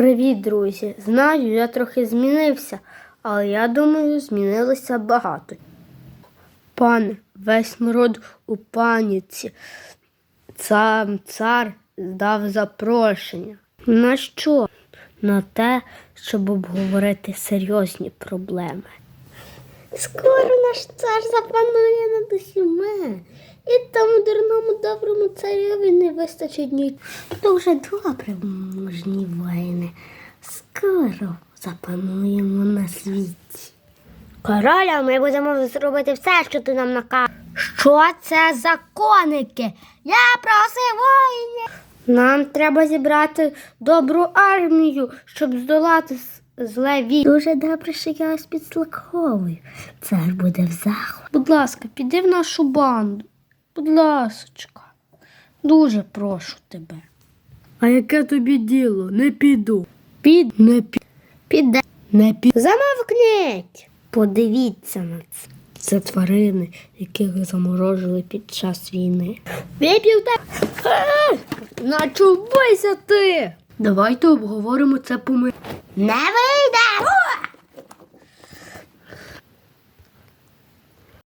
Привіт, друзі! Знаю, я трохи змінився, але я думаю, змінилося багато. Пане, весь народ у паніці. Сам цар дав запрошення. На що? На те, щоб обговорити серйозні проблеми. Скоро наш цар запанує над усіма. І тому дурному доброму цареві не вистачить ні. Дуже добре, мужні воїни. Скоро запануємо на світі. Короля, ми будемо зробити все, що ти нам накажеш. Що це за коники? Я просив воїнів. Нам треба зібрати добру армію, щоб здолати зле вій. Дуже добре, що я вас підслуховую. Цар буде в захваті. Будь ласка, піди в нашу банду. Будь ласочка. Дуже прошу тебе. А яке тобі діло? Не піду. Під Не пі... піде. Не пі... Замовкніть. Подивіться на це. Це тварини, яких заморожили під час війни. Вип'єте. Начувайся ти! Давайте обговоримо це поми. Не вийде!